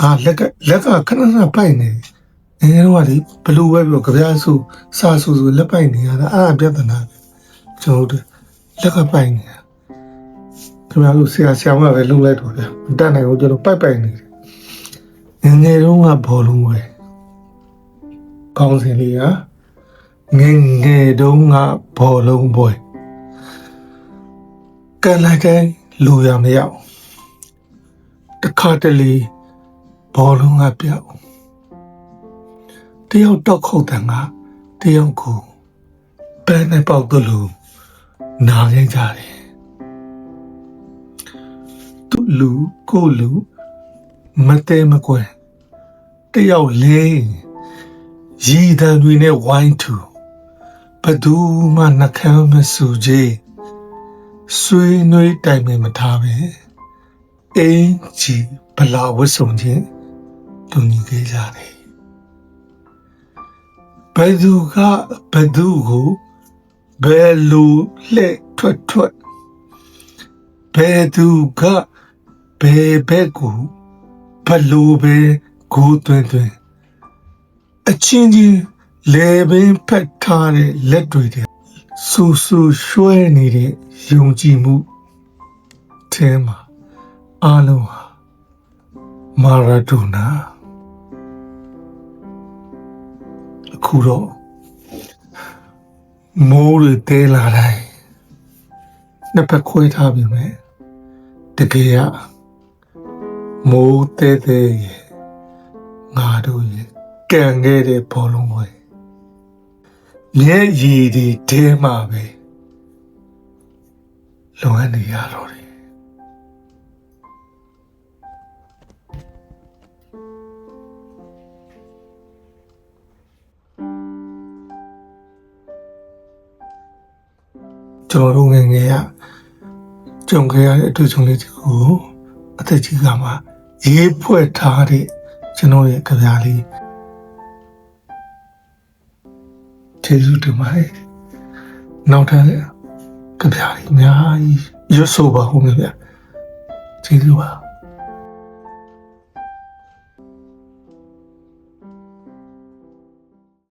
အာလက်ကလက်ကခဏခဏပိုက်နေတယ်ငယ်တော့ကလေဘလူးပဲပြောကြပြားစုစာဆူဆူလက်ပိုက်နေရတာအဲ့ဒါပြဿနာပဲကျွန်တော်တို့လက်ကပိုက်နေတာခင်ဗျားတို့ဆရာဆရာမပဲလုံလိုက်တော့ဗျမတတ်နိုင်ဘူးကျွန်တော်ပိုက်ပိုက်နေတယ်ငယ်ငယ်တော့ကဘောလုံးပဲကောင်းစင်လေးကငယ်ငယ်တုန်းကဘောလုံးပွဲကန်လိုက်တိုင်းလူရမရောက်တခါတလေ ဘောလုံးကပြောက်တယောက်တော့ခုတ်တယ်ကတယောက်ကိုပန်းနဲ့ပေါက်သလိုနားရိုက်ကြတယ်သူလူကိုလူမတဲမကွယ်တယောက်လေးရည်တံတွေနဲ့ဝိုင်းထူဘယ်သူမှနှကမ်းမဆူကြီးဆွေးနွေးတိုင်ပင်မထားပဲအင်းကြီးဘလာဝတ်ဆုံခြင်း လူညီခဲ့ကြတယ်ဘယ်သူကဘယ်သူကိုဘယ်လိုလှည့်ထွက်ထွက်ဘယ်သူကဘယ်ဘက်ကိုဘယ်လိုပဲကိုသွင်းသွင်းအချင်းချင်းလေပင်ဖက်ထားတဲ့လက်တွေတဲ့ဆူဆူရွှဲနေတဲ့ယုံကြည်မှုအဲမှာအားလုံးဟာမာရာဒိုနာ အခုတော့မိုးတွေတဲလာတိုင်းနှစ်ဖက်ခွဲထားပြီမဲ့တကယ်ကမိုးတဲတဲရဲ့ငါတို့ရဲ့ကံခဲ့တဲ့ဘောလုံးဝဲမျက်ရည်ဒီတဲမှာပဲလွန်နေရတော့တယ် ကျွန်တော်တို့ငယ်ငယ်ကကြုံခဲ့ရတဲ့အတွေ့အကြုံလေးတွေကိုအသက်ကြီးကမှရေးဖွဲ့ထားတဲ့ကျွန်တော်ရဲ့ကြပြားလေးကျေးဇူးတင်ပါတယ်နောက်ထပ်လည်းကြပြားလေးအများကြီးရွတ်ဆိုပါဦးမယ်ဗျကျေးဇူးပါ